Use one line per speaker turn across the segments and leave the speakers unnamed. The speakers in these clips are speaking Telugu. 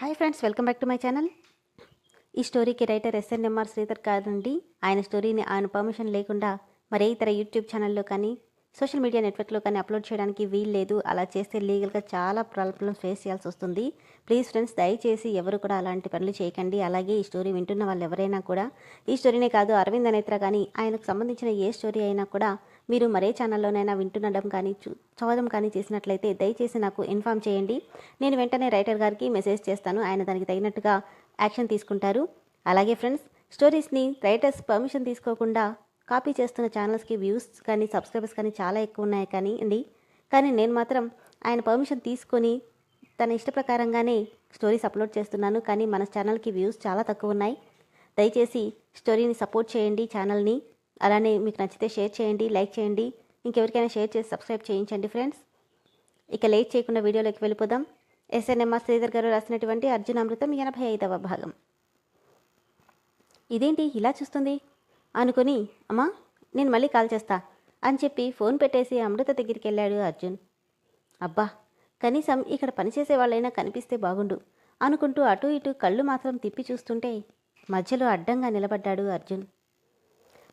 Hi friends welcome back to my channel. ఈ స్టోరీకి రైటర్ ఎస్ఎన్ఎంఆర్ శ్రీధర్ కాదండి. ఆయన స్టోరీని ఆయన పర్మిషన్ లేకుండా మరే ఇతర యూట్యూబ్ ఛానల్లో కానీ సోషల్ మీడియా నెట్వర్క్లో కానీ అప్లోడ్ చేయడానికి వీలు లేదు. అలా చేస్తే లీగల్గా చాలా ప్రాబ్లమ్స్ ఫేస్ చేయాల్సి వస్తుంది. ప్లీజ్ ఫ్రెండ్స్ దయచేసి ఎవరు కూడా అలాంటి పనులు చేయకండి. అలాగే ఈ స్టోరీ వింటున్న వాళ్ళు ఎవరైనా కూడా ఈ స్టోరీనే కాదు అరవింద్ నేత్ర కానీ ఆయనకు సంబంధించిన ఏ స్టోరీ అయినా కూడా మీరు మరే ఛానల్లోనైనా వింటుండడం కానీ చూ చదవడం కానీ చేసినట్లయితే దయచేసి నాకు ఇన్ఫామ్ చేయండి. నేను వెంటనే రైటర్ గారికి మెసేజ్ చేస్తాను. ఆయన దానికి తగినట్టుగా యాక్షన్ తీసుకుంటారు. అలాగే ఫ్రెండ్స్ స్టోరీస్ని రైటర్స్ పర్మిషన్ తీసుకోకుండా కాపీ చేస్తున్న ఛానల్స్కి వ్యూస్ కానీ సబ్స్క్రైబర్స్ కానీ చాలా ఎక్కువ ఉన్నాయి కానీ అండి. కానీ నేను మాత్రం ఆయన పర్మిషన్ తీసుకొని తన ఇష్ట ప్రకారంగానే స్టోరీస్ అప్లోడ్ చేస్తున్నాను. కానీ మన ఛానల్కి వ్యూస్ చాలా తక్కువ ఉన్నాయి. దయచేసి స్టోరీని సపోర్ట్ చేయండి ఛానల్ని అలానే మీకు నచ్చితే షేర్ చేయండి లైక్ చేయండి. ఇంకెవరికైనా షేర్ చేసి సబ్స్క్రైబ్ చేయించండి ఫ్రెండ్స్ ఇక లేట్ చేయకుండా వీడియోలోకి వెళ్ళిపోదాం. ఎస్ఎన్ఎంఆర్ శ్రీధర్ గారు రాసినటువంటి అర్జున అమృతం ఎనభై ఐదవ భాగం. ఇదేంటి? ఇలా చూస్తుంది? అనుకొని అమ్మా నేను మళ్ళీ కాల్ చేస్తా అని చెప్పి ఫోన్ పెట్టేసి అమృత దగ్గరికి వెళ్ళాడు అర్జున్. అబ్బా కనీసం ఇక్కడ పనిచేసే వాళ్ళైనా కనిపిస్తే బాగుండు అనుకుంటూ అటు ఇటు కళ్ళు మాత్రం తిప్పి చూస్తుంటే మధ్యలో అడ్డంగా నిలబడ్డాడు అర్జున్.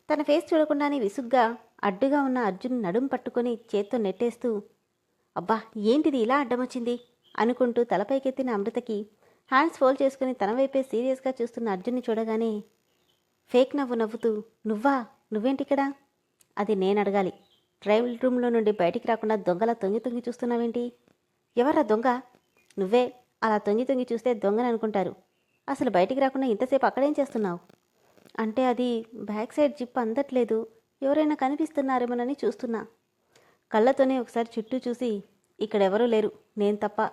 తన ఫేస్ చూడకుండానే విసుగ్గా అడ్డుగా ఉన్న అర్జున్ నడుం పట్టుకొని చేత్తో నెట్టేస్తూ అబ్బా ఏంటిది ఇలా అడ్డమొచ్చింది? అనుకుంటూ తలపైకెత్తిన అమృతకి హ్యాండ్స్ ఫోల్డ్ చేసుకుని తన వైపే సీరియస్గా చూస్తున్న అర్జున్ని చూడగానే ఫేక్ నవ్వు నవ్వుతూ నువ్వా? నువ్వేంటిక్కడ? అది నేను అడగాలి. ట్రైవల్ రూమ్లో నుండి బయటికి రాకుండా దొంగలా తొంగి తొంగి చూస్తున్నావేంటి? ఎవరా దొంగ? నువ్వే అలా తొంగి తొంగి చూస్తే దొంగని అనుకుంటారు. అసలు బయటికి రాకుండా ఇంతసేపు అక్కడేం చేస్తున్నావు? అంటే అది బ్యాక్ సైడ్ జిప్ అందట్లేదు. ఎవరైనా కనిపిస్తున్నారేమోనని చూస్తున్నా. కళ్ళతోనే ఒకసారి చుట్టూ చూసి ఇక్కడెవరూ లేరు. నేను తప్ప.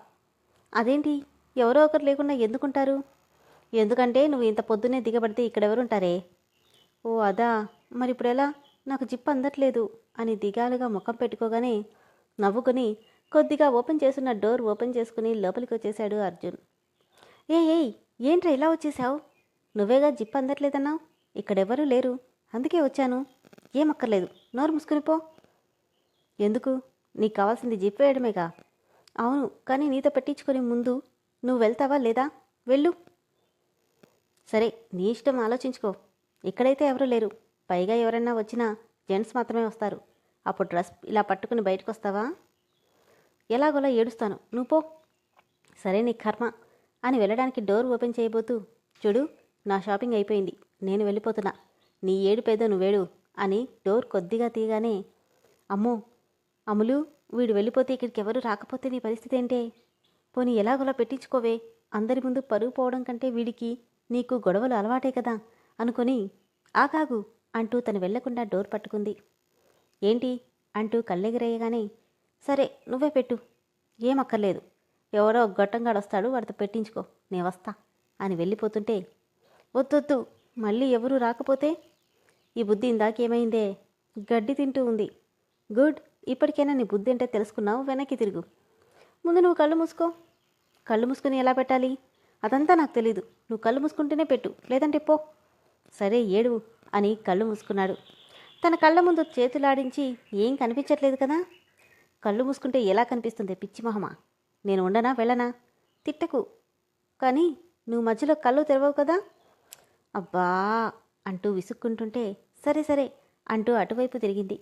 అదేంటి? ఎవరో ఒకరు లేకుండా ఎందుకుంటారు? ఎందుకంటే నువ్వు ఇంత పొద్దున్నే దిగబడితే ఇక్కడెవరుంటారే ఓ అదా. మరి ఇప్పుడు ఎలా నాకు జిప్ అందట్లేదు. అని దిగాలుగా ముఖం పెట్టుకోగానే నవ్వుకుని కొద్దిగా ఓపెన్ చేస్తున్న డోర్ ఓపెన్ చేసుకుని లోపలికి వచ్చేశాడు అర్జున్. ఏ ఏయ్ ఏంట్రా ఇలా వచ్చేసావు నువ్వేగా జిప్ అందట్లేదన్నావు? ఇక్కడెవరూ లేరు. అందుకే వచ్చాను. ఏమక్కర్లేదు. నోరు మూసుకుని పో. ఎందుకు? నీకు కావాల్సింది జిప్ వేయడమేగా? అవును కానీ నీతో పెట్టించుకునే ముందు నువ్వు వెళ్తావా లేదా? వెళ్ళు. సరే నీ ఇష్టం ఆలోచించుకో. ఇక్కడైతే ఎవరూ లేరు. పైగా ఎవరైనా వచ్చినా జెంట్స్ మాత్రమే వస్తారు. అప్పుడు డ్రెస్ ఇలా పట్టుకుని బయటకు వస్తావా ఎలాగోలా ఏడుస్తాను. నువ్వు పో. సరే నీ కర్మ అని వెళ్ళడానికి డోర్ ఓపెన్ చేయబోతూ చూడు నా షాపింగ్ అయిపోయింది. నేను వెళ్ళిపోతున్నా. నీ ఏడు పేద నువ్వేడు అని డోర్ కొద్దిగా తీయగానే అమ్మో అమ్ములు వీడు వెళ్ళిపోతే ఇక్కడికి ఎవరు రాకపోతే నీ పరిస్థితి ఏంటే? పోనీ ఎలాగోలా పెట్టించుకోవే. అందరి ముందు పరుగు పోవడం కంటే వీడికి నీకు గొడవలు అలవాటే కదా? అనుకొని ఆకాగు అంటూ తను వెళ్ళకుండా డోర్ పట్టుకుంది. ఏంటి? అంటూ కళ్ళెగిరేయగానే సరే నువ్వే పెట్టు. ఏమక్కర్లేదు. ఎవరో గొట్టంగాడొస్తాడు వాడితో పెట్టించుకో. నే వస్తా అని వెళ్ళిపోతుంటే వద్దొద్దు మళ్ళీ ఎవరూ రాకపోతే? ఈ బుద్ధి ఇందాకేమైందే? గడ్డి తింటూ ఉంది. గుడ్ ఇప్పటికైనా నీ బుద్ధి అంటే తెలుసుకున్నావు వెనక్కి తిరుగు. ముందు నువ్వు కళ్ళు మూసుకో. కళ్ళు మూసుకుని ఎలా పెట్టాలి? అదంతా నాకు తెలీదు. నువ్వు కళ్ళు మూసుకుంటేనే పెట్టు. లేదంటే పో. సరే ఏడు అని కళ్ళు మూసుకున్నాడు. తన కళ్ళ ముందు చేతులాడించి ఏం కనిపించట్లేదు కదా? కళ్ళు మూసుకుంటే ఎలా కనిపిస్తుంది పిచ్చి మహమా? నేను ఉండనా వెళ్ళనా? తిట్టకు. కానీ నువ్వు మధ్యలో కళ్ళు తెరవవు కదా? అబ్బా అంటూ విసుక్కుంటుంటే సరే సరే అంటూ అటువైపు తిరిగింది.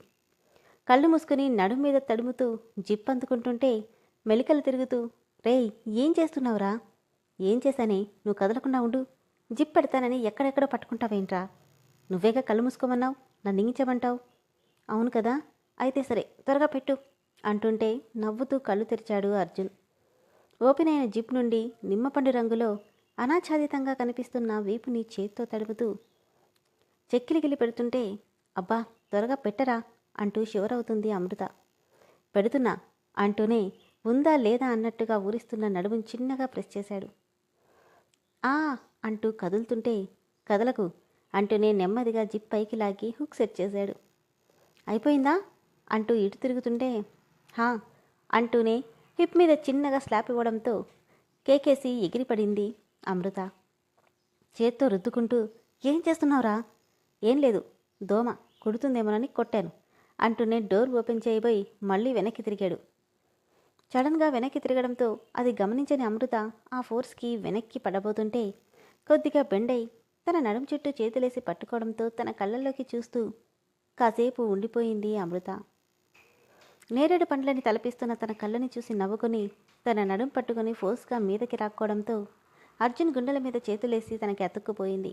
కళ్ళు మూసుకుని నడుము మీద తడుముతూ జిప్ అందుకుంటుంటే మెలికలు తిరుగుతూ రేయ్ ఏం చేస్తున్నావురా? ఏం చేశానే? నువ్వు కదలకుండా ఉండు. జిప్ పెడతానని ఎక్కడెక్కడ పట్టుకుంటావేంట్రా? నువ్వేగా కళ్ళు మూసుకోమన్నావు? నన్ను ఇంగించమంటావు అవును కదా? అయితే సరే త్వరగా పెట్టు అంటుంటే నవ్వుతూ కళ్ళు తెరిచాడు అర్జున్. ఓపెన్ అయిన జిప్ నుండి నిమ్మపండు రంగులో అనాచ్ఛాదితంగా కనిపిస్తున్న వీపుని చేత్తో తడుపుతూ చెక్కిలిగిలి పెడుతుంటే అబ్బా త్వరగా పెట్టరా? అంటూ షివరవుతుంది అమృత. పెడుతున్నా అంటూనే ఉందా లేదా? అన్నట్టుగా ఊరిస్తున్న నడుము చిన్నగా ప్రెస్ చేశాడు. ఆ అంటూ కదులుతుంటే కదలకు అంటూనే నెమ్మదిగా జిప్ పైకి లాగి హుక్ సెట్ చేశాడు. అయిపోయిందా? అంటూ ఇటు తిరుగుతుంటే హా అంటూనే హిప్ మీద చిన్నగా స్లాప్ ఇవ్వడంతో కేకేసి ఎగిరిపడింది అమృత. చేత్తో రుద్దుకుంటూ ఏం చేస్తున్నావురా? ఏం లేదు దోమ కుడుతుందేమోనని కొట్టాను. అంటూనే డోర్ ఓపెన్ చేయబోయి మళ్ళీ వెనక్కి తిరిగాడు. సడన్గా వెనక్కి తిరగడంతో అది గమనించని అమృత ఆ ఫోర్స్కి వెనక్కి పడబోతుంటే కొద్దిగా బెండై తన నడుం చుట్టూ చేతులేసి పట్టుకోవడంతో తన కళ్ళల్లోకి చూస్తూ కాసేపు ఉండిపోయింది అమృత. నేరేడు పండ్లని తలపిస్తున్న తన కళ్ళని చూసి నవ్వుకొని తన నడుం పట్టుకుని ఫోర్స్గా మీదకి రాక్కోవడంతో అర్జున్ గుండెల మీద చేతులేసి తనకి అతుక్కుపోయింది.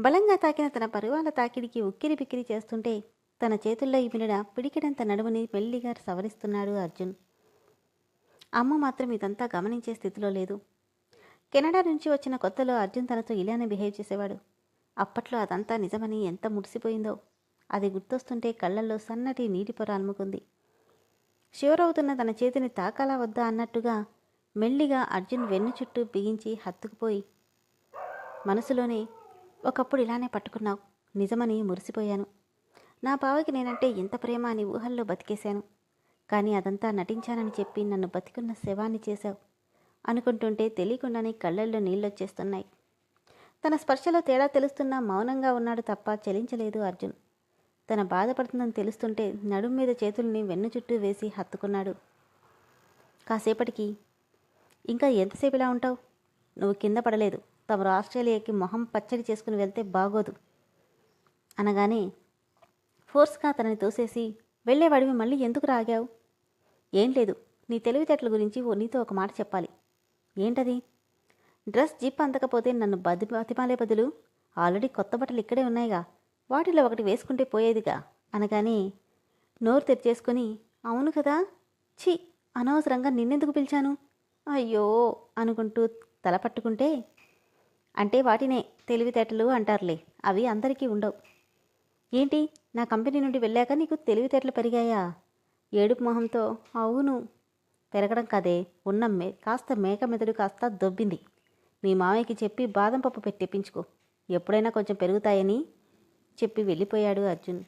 బలంగా తాకిన తన పరువాల తాకిడికి ఉక్కిరి బిక్కిరి చేస్తుంటే తన చేతుల్లో ఇమిడిన పిడికిడంత నడుముని మెల్లిగా సవరిస్తున్నాడు అర్జున్. అమ్మ మాత్రం ఇదంతా గమనించే స్థితిలో లేదు. కెనడా నుంచి వచ్చిన కొత్తలో అర్జున్ తనతో ఇలానే బిహేవ్ చేసేవాడు. అప్పట్లో అదంతా నిజమని ఎంత ముడిసిపోయిందో అది గుర్తొస్తుంటే కళ్ళల్లో సన్నటి నీటి పొర అలుముకుంది. షివర్ అవుతున్న తన చేతిని తాకాలా వద్దా అన్నట్టుగా మెల్లిగా అర్జున్ వెన్ను చుట్టూ బిగించి హత్తుకుపోయి మనసులోనే ఒకప్పుడు ఇలానే పట్టుకున్నావు. నిజమని మురిసిపోయాను. నా బావకి నేనంటే ఎంత ప్రేమ అని ఊహల్లో బతికేశాను. కానీ అదంతా నటించానని చెప్పి నన్ను బతికున్న శవాన్ని చేశావు అనుకుంటుంటే తెలియకుండానే కళ్ళల్లో నీళ్ళొచ్చేస్తున్నాయి. తన స్పర్శలో తేడా తెలుస్తున్నా మౌనంగా ఉన్నాడు తప్ప చలించలేదు అర్జున్. తన బాధపడుతుందని తెలుస్తుంటే నడుం మీద చేతుల్ని వెన్ను చుట్టూ వేసి హత్తుకున్నాడు. కాసేపటికి ఇంకా ఎంతసేపు ఇలా ఉంటావు? నువ్వు కింద పడలేదు. తమరు ఆస్ట్రేలియాకి మొహం పచ్చడి చేసుకుని వెళ్తే బాగోదు. అనగానే ఫోర్స్గా తనని తోసేసి వెళ్ళేవాడివి మళ్ళీ ఎందుకు రాగావు? ఏం లేదు. నీ తెలివితేటల గురించి ఓ నీతో ఒక మాట చెప్పాలి. ఏంటది? డ్రెస్ జిప్ అందకపోతే నన్ను బతి బతిమాలే బదులు ఆల్రెడీ కొత్త బట్టలు ఇక్కడే ఉన్నాయిగా. వాటిలో ఒకటి వేసుకుంటే పోయేదిగా అనగానే నోరు తెరిచేసుకుని అవును కదా? ఛీ! అనవసరంగా నిన్నెందుకు పిలిచాను? అయ్యో! అనుకుంటూ తల పట్టుకుంటే అంటే వాటినే తెలివితేటలు అంటారులే. అవి అందరికీ ఉండవు. ఏంటి? నా కంపెనీ నుండి వెళ్ళాక నీకు తెలివితేటలు పెరిగాయా? ఏడుపు మొహంతో అవును పెరగడం కదే. ఉన్న మే కాస్త మేక మెదడు కాస్త దొబ్బింది. మీ మామయ్యకి చెప్పి బాదం పప్పు పెట్టిపించుకో ఎప్పుడైనా కొంచెం పెరుగుతాయని చెప్పి వెళ్ళిపోయాడు అర్జున్.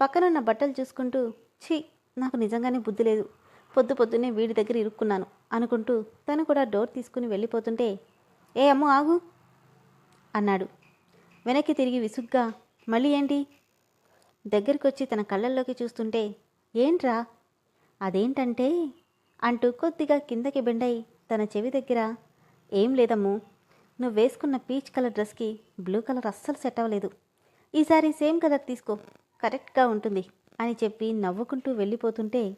పక్కనున్న బట్టలు చూసుకుంటూ ఛీ నాకు నిజంగానే బుద్ధి లేదు. పొద్దు పొద్దున్నే వీడి దగ్గర ఇరుక్కున్నాను అనుకుంటూ తను కూడా డోర్ తీసుకుని వెళ్ళిపోతుంటే ఏ అమ్ము ఆగు అన్నాడు. వెనక్కి తిరిగి విసుగ్గా మళ్ళీ ఏంటి? దగ్గరికి వచ్చి తన కళ్ళల్లోకి చూస్తుంటే ఏంట్రా? అదేంటంటే? అంటూ కొద్దిగా కిందకి బెండై తన చెవి దగ్గర ఏం లేదమ్ము. నువ్వు వేసుకున్న పీచ్ కలర్ డ్రెస్కి బ్లూ కలర్ అస్సలు సెట్ అవ్వలేదు. ఈసారి సేమ్ కలర్ తీసుకో. కరెక్ట్గా ఉంటుంది అని చెప్పి నవ్వుకుంటూ వెళ్ళిపోతుంటే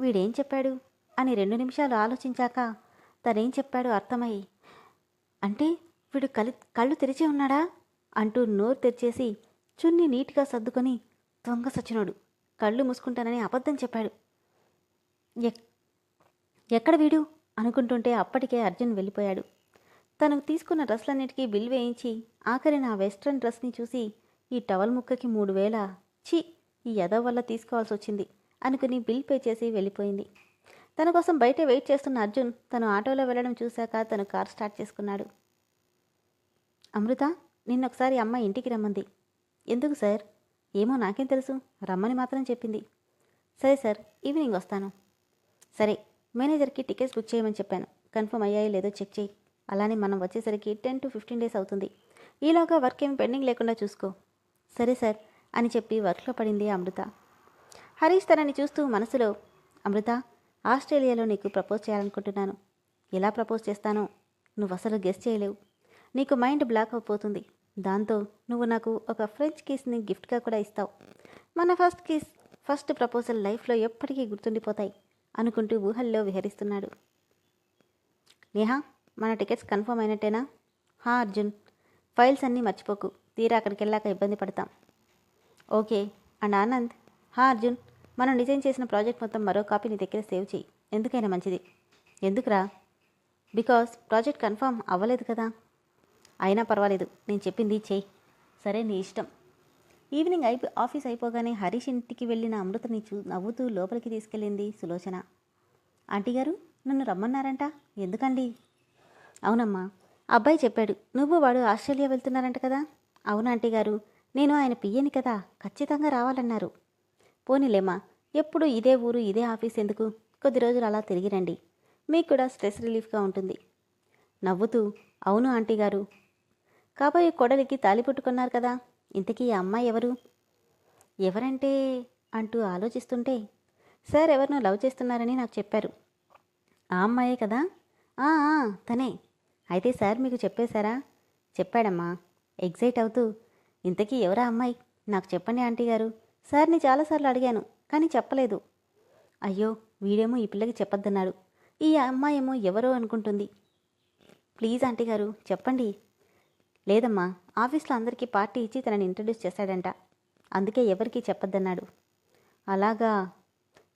వీడేం చెప్పాడు? అని రెండు నిమిషాలు ఆలోచించాక తనేం చెప్పాడు అర్థమై అంటే వీడు కలి కళ్ళు తెరిచే ఉన్నాడా? అంటూ నోరు తెరిచేసి చున్ని నీట్గా సర్దుకొని దొంగ సచ్చినోడు. కళ్ళు మూసుకుంటానని అబద్ధం చెప్పాడు. ఎక్కడ వీడు? అనుకుంటుంటే అప్పటికే అర్జున్ వెళ్ళిపోయాడు. తనకు తీసుకున్న డ్రెస్లన్నిటికీ బిల్ వేయించి ఆఖరి నా వెస్ట్రన్ డ్రెస్ని చూసి ఈ టవల్ ముక్కకి మూడు వేల ఛీ ఈ యదవ వల్ల తీసుకోవాల్సి వచ్చింది అనుకుని బిల్ పే చేసి వెళ్ళిపోయింది. తన కోసం బయట వెయిట్ చేస్తున్న అర్జున్ తను ఆటోలో వెళ్ళడం చూశాక తను కార్ స్టార్ట్ చేసుకున్నాడు. అమృత నిన్నొకసారి అమ్మ ఇంటికి రమ్మంది. ఎందుకు సార్? ఏమో నాకేం తెలుసు. రమ్మని మాత్రం చెప్పింది. సరే సార్ ఈవినింగ్ వస్తాను. సరే మేనేజర్కి టికెట్స్ బుక్ చేయమని చెప్పాను. కన్ఫర్మ్ అయ్యాయో లేదో చెక్ చేయి. అలానే మనం వచ్చేసరికి టెన్ టు ఫిఫ్టీన్ డేస్ అవుతుంది. ఈలోగా వర్క్ ఏమి పెండింగ్ లేకుండా చూసుకో. సరే సార్ అని చెప్పి వర్క్లో పడింది అమృత. హరీష్ తనని చూస్తూ మనసులో అమృత ఆస్ట్రేలియాలో నీకు ప్రపోజ్ చేయాలనుకుంటున్నాను. ఎలా ప్రపోజ్ చేస్తానో? నువ్వు అసలు గెస్ చేయలేవు. నీకు మైండ్ బ్లాక్ అయిపోతుంది. దాంతో నువ్వు నాకు ఒక ఫ్రెంచ్ కిస్ని గిఫ్ట్గా కూడా ఇస్తావు. మన ఫస్ట్ కిస్ ఫస్ట్ ప్రపోజల్ లైఫ్లో ఎప్పటికీ గుర్తుండిపోతాయి అనుకుంటూ ఊహల్లో విహరిస్తున్నాడు. నేహా మన టికెట్స్ కన్ఫర్మ్ అయినట్టేనా? హా అర్జున్. ఫైల్స్ అన్నీ మర్చిపోకు. తీరా అక్కడికి వెళ్ళాక ఇబ్బంది పడతాం. Okay and Anand. హా అర్జున్. మనం డిజైన్ చేసిన ప్రాజెక్ట్ మొత్తం మరో కాపీ నీ దగ్గర సేవ్ చేయి. ఎందుకైనా మంచిది. ఎందుకురా? బికాస్ ప్రాజెక్ట్ కన్ఫర్మ్ అవ్వలేదు కదా. అయినా పర్వాలేదు. నేను చెప్పింది చేయి. సరే నీ ఇష్టం. ఈవినింగ్ అయిపో ఆఫీస్ అయిపోగానే హరీష్ ఇంటికి వెళ్ళిన అమృతని చూ నవ్వుతూ లోపలికి తీసుకెళ్ళింది సులోచన. ఆంటీ గారు నన్ను రమ్మన్నారంట? ఎందుకండి? అవునమ్మా అబ్బాయి చెప్పాడు నువ్వు వాడు ఆస్ట్రేలియా వెళ్తున్నారంట కదా? అవును ఆంటీ గారు నేను ఆయన పియ్యని కదా ఖచ్చితంగా రావాలన్నారు. పోనీలేమ్మా ఎప్పుడు ఇదే ఊరు ఇదే ఆఫీస్ ఎందుకు? కొద్ది రోజులు అలా తిరిగి రండి. మీకు కూడా స్ట్రెస్ రిలీఫ్గా ఉంటుంది. నవ్వుతూ అవును ఆంటీ గారు కాబోయే కొడలికి తాలి పుట్టుకున్నారు కదా. ఇంతకీ ఈ అమ్మాయి ఎవరు? ఎవరంటే అంటూ ఆలోచిస్తుంటే సార్ ఎవరినో లవ్ చేస్తున్నారని నాకు చెప్పారు. ఆ అమ్మాయే కదా? "ఆ, తనే. అయితే సార్ మీకు చెప్పేశారా? చెప్పాడమ్మా. ఎగ్జైట్ అవుతూ ఇంతకీ ఎవరా అమ్మాయి? నాకు చెప్పండి ఆంటీ గారు. సార్ని చాలాసార్లు అడిగాను కానీ చెప్పలేదు. అయ్యో వీడేమో ఈ పిల్లకి చెప్పొద్దన్నాడు. ఈ అమ్మాయేమో ఎవరో అనుకుంటుంది. ప్లీజ్ ఆంటీ గారు చెప్పండి. లేదమ్మా ఆఫీస్లో అందరికీ పార్టీ ఇచ్చి తనని ఇంట్రడ్యూస్ చేశాడంట అందుకే ఎవరికీ చెప్పొద్దన్నాడు. అలాగా?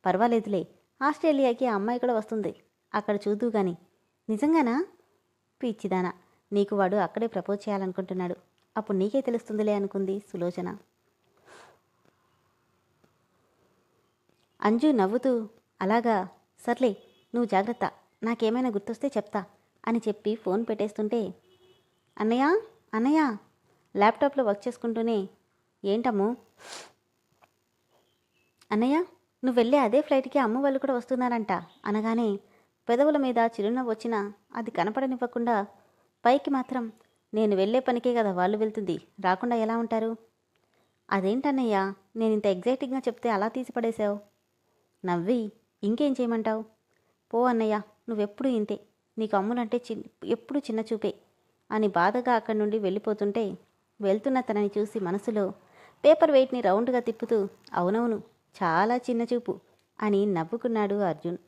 పర్వాలేదులే. ఆస్ట్రేలియాకి ఆ అమ్మాయి కూడా వస్తుంది. అక్కడ చూద్దు గాని. నిజంగానా? పిచ్చిదానా. నీకు వాడు అక్కడే ప్రపోజ్ చేయాలనుకుంటున్నాడు. అప్పుడు నీకే తెలుస్తుందిలే అనుకుంది సులోచన. అంజు నవ్వుతూ అలాగా? సర్లే నువ్వు జాగ్రత్త. నాకేమైనా గుర్తొస్తే చెప్తా అని చెప్పి ఫోన్ పెట్టేస్తుంటే అన్నయ్య? అన్నయ్య ల్యాప్టాప్లో వర్క్ చేసుకుంటూనే ఏంటమ్ము? అన్నయ్య నువ్వు వెళ్ళే అదే ఫ్లైట్కి అమ్మ వాళ్ళు కూడా వస్తున్నారంట. అనగానే పెదవుల మీద చిరునవ్వు వచ్చినా అది కనపడనివ్వకుండా పైకి మాత్రం నేను వెళ్ళే పనికే కదా వాళ్ళు వెళ్తుంది రాకుండా ఎలా ఉంటారు? అదేంటన్నయ్య నేను ఇంత ఎగ్జైటింగ్గా చెప్తే అలా తీసి పడేశావు? నవ్వి ఇంకేం చేయమంటావు? పో అన్నయ్య నువ్వెప్పుడు ఇంతే. నీకు అమ్ములంటే చి ఎప్పుడు చిన్న చూపే. అని బాధగా అక్కడి నుండి వెళ్ళిపోతుంటే వెళ్తున్న తనని చూసి మనసులో పేపర్ వెయిట్ని రౌండ్గా తిప్పుతూ అవునవును చాలా చిన్న చూపు అని నవ్వుకున్నాడు అర్జున్.